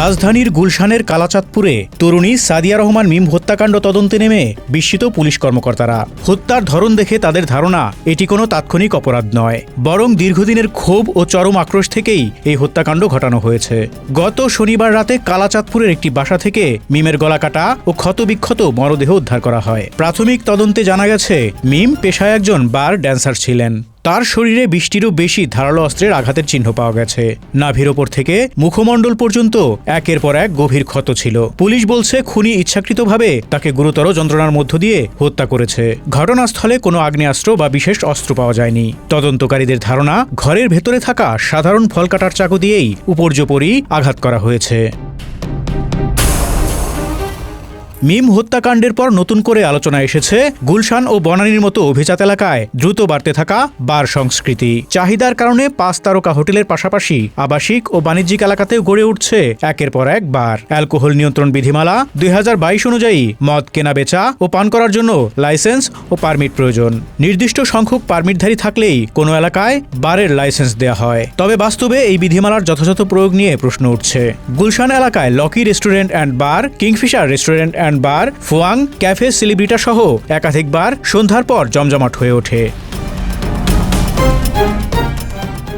রাজধানীর গুলশানের কালাচাঁদপুরে তরুণী সাদিয়া রহমান মিম হত্যাকাণ্ড তদন্তে নেমে বিস্মিত পুলিশ কর্মকর্তারা। হত্যার ধরন দেখে তাদের ধারণা, এটি কোনো তাৎক্ষণিক অপরাধ নয়, বরং দীর্ঘদিনের ক্ষোভ ও চরম আক্রোশ থেকেই এই হত্যাকাণ্ড ঘটানো হয়েছে। গত শনিবার রাতে কালাচাঁদপুরের একটি বাসা থেকে মিমের গলা কাটা ও ক্ষতবিক্ষত মরদেহ উদ্ধার করা হয়। প্রাথমিক তদন্তে জানা গেছে, মিম পেশায় একজন বার ড্যান্সার ছিলেন। তার শরীরে বৃষ্টিরও বেশি ধারালো অস্ত্রের আঘাতের চিহ্ন পাওয়া গেছে। নাভির ওপর থেকে মুখমণ্ডল পর্যন্ত একের পর এক গভীর ক্ষত ছিল। পুলিশ বলছে, খুনি ইচ্ছাকৃতভাবে তাকে গুরুতর যন্ত্রণার মধ্য দিয়ে হত্যা করেছে। ঘটনাস্থলে কোনো আগ্নেয়াস্ত্র বা বিশেষ অস্ত্র পাওয়া যায়নি। তদন্তকারীদের ধারণা, ঘরের ভেতরে থাকা সাধারণ ফল কাটার চাকু দিয়েই উপর্যপরই আঘাত করা হয়েছে। মিম হত্যাকাণ্ডের পর নতুন করে আলোচনা এসেছে গুলশান ও বনানীর মতো অভিজাত এলাকায় দ্রুত বাড়তে থাকা বার সংস্কৃতি। চাহিদার কারণে পাঁচ তারকা হোটেলের পাশাপাশি আবাসিক ও বাণিজ্যিক এলাকাতেও গড়ে উঠছে একের পর এক বার। অ্যালকোহল নিয়ন্ত্রণ বিধিমালা দুই হাজার বাইশ অনুযায়ী মদ কেনা বেচা ও পান করার জন্য লাইসেন্স ও পারমিট প্রয়োজন। নির্দিষ্ট সংখ্যক পারমিটধারী থাকলেই কোনো এলাকায় বারের লাইসেন্স দেওয়া হয়। তবে বাস্তবে এই বিধিমালার যথাযথ প্রয়োগ নিয়ে প্রশ্ন উঠছে। গুলশান এলাকায় lucky restaurant and bar, Kingfisher restaurant and bar Fuang cafe Celebrita সহ একাধিকবার সন্ধ্যার পর জমজমাট হয়ে ওঠে।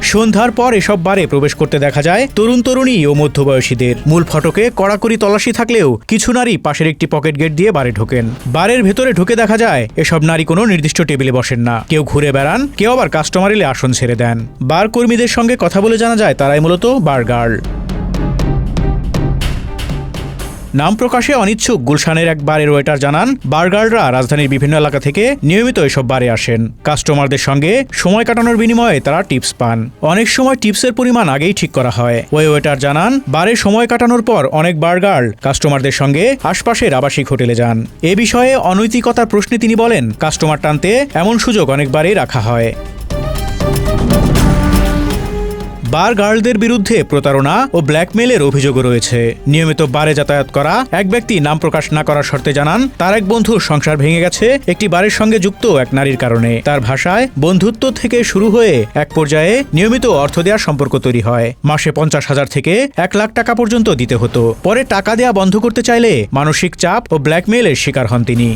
সন্ধ্যার পর এসব বারে প্রবেশ করতে দেখা যায় তরুণ তরুণী ও মধ্যবয়সীদের। মূল ফটকে কড়াকড়ি তল্লাশি থাকলেও কিছু নারী পাশের একটি পকেট গেট দিয়ে বারে ঢোকেন। বারের ভেতরে ঢুকে দেখা যায় এসব নারী কোনো নির্দিষ্ট টেবিলে বসেন না। কেউ ঘুরে বেড়ান, কেউ আবার কাস্টমার এলে আসন ছেড়ে দেন। বার কর্মীদের সঙ্গে কথা বলে জানা যায় তারাই মূলত বার গার্ল। নাম প্রকাশে অনিচ্ছুক। গুলশানের এক বারের ওয়েটার জানান, বার্গাররা রাজধানীর বিভিন্ন এলাকা থেকে নিয়মিত এসব বারে আসেন। কাস্টমারদের সঙ্গে সময় কাটানোর বিনিময়ে তারা টিপস পান। অনেক সময় টিপসের পরিমাণ আগেই ঠিক করা হয়। ওই ওয়েটার জানান, বারে সময় কাটানোর পর অনেক বারগার্ল কাস্টমারদের সঙ্গে আশপাশের আবাসিক হোটেলে যান। এ বিষয়ে অনৈতিকতার প্রশ্নে তিনি বলেন, কাস্টমার টানতে এমন সুযোগ অনেকবারই রাখা হয়। বার গার্লদের বিরুদ্ধে প্রতারণা ও ব্ল্যাকমেলের অভিযোগও রয়েছে। নিয়মিত বারে যাতায়াত করা, এক ব্যক্তি নাম প্রকাশ না করার শর্তে জানান, তার এক বন্ধুর সংসার ভেঙে গেছে, একটি বারের সঙ্গে যুক্ত এক নারীর কারণে। তার ভাষায়, বন্ধুত্ব থেকে শুরু হয়ে এক পর্যায়ে নিয়মিত অর্থ দেওয়ার সম্পর্ক তৈরি হয়। মাসে পঞ্চাশ হাজার থেকে এক লাখ টাকা পর্যন্ত দিতে হতো। পরে টাকা দেয়া বন্ধ করতে চাইলে মানসিক চাপ ও ব্ল্যাকমেলের শিকার হন তিনি।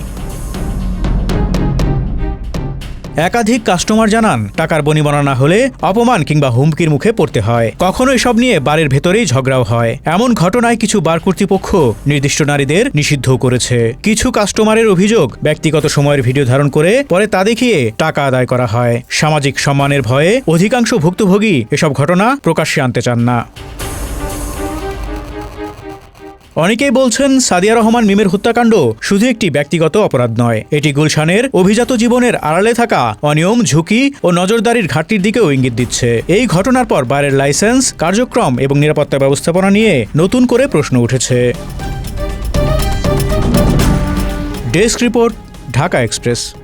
একাধিক কাস্টমার জানান, টাকার বনিবনা না হলে অপমান কিংবা হুমকির মুখে পড়তে হয়। কখনো এসব নিয়ে বারের ভেতরেই ঝগড়াও হয়। এমন ঘটনায় কিছু বার কর্তৃপক্ষ নির্দিষ্ট নারীদের নিষিদ্ধও করেছে। কিছু কাস্টমারের অভিযোগ ব্যক্তিগত সময়ের ভিডিও ধারণ করে পরে তা দেখিয়ে টাকা আদায় করা হয়। সামাজিক সম্মানের ভয়ে অধিকাংশ ভুক্তভোগী এসব ঘটনা প্রকাশ্যে আনতে চান না। অনেকেই বলছেন সাদিয়া রহমান মিমের হত্যাকাণ্ড শুধু একটি ব্যক্তিগত অপরাধ নয়। এটি গুলশানের অভিজাত জীবনের আড়ালে থাকা অনিয়ম, ঝুঁকি ও নজরদারির ঘাটতির দিকেও ইঙ্গিত দিচ্ছে। এই ঘটনার পর বাইরের লাইসেন্স, কার্যক্রম এবং নিরাপত্তা ব্যবস্থাপনা নিয়ে নতুন করে প্রশ্ন উঠেছে। Desk report, Dhaka express.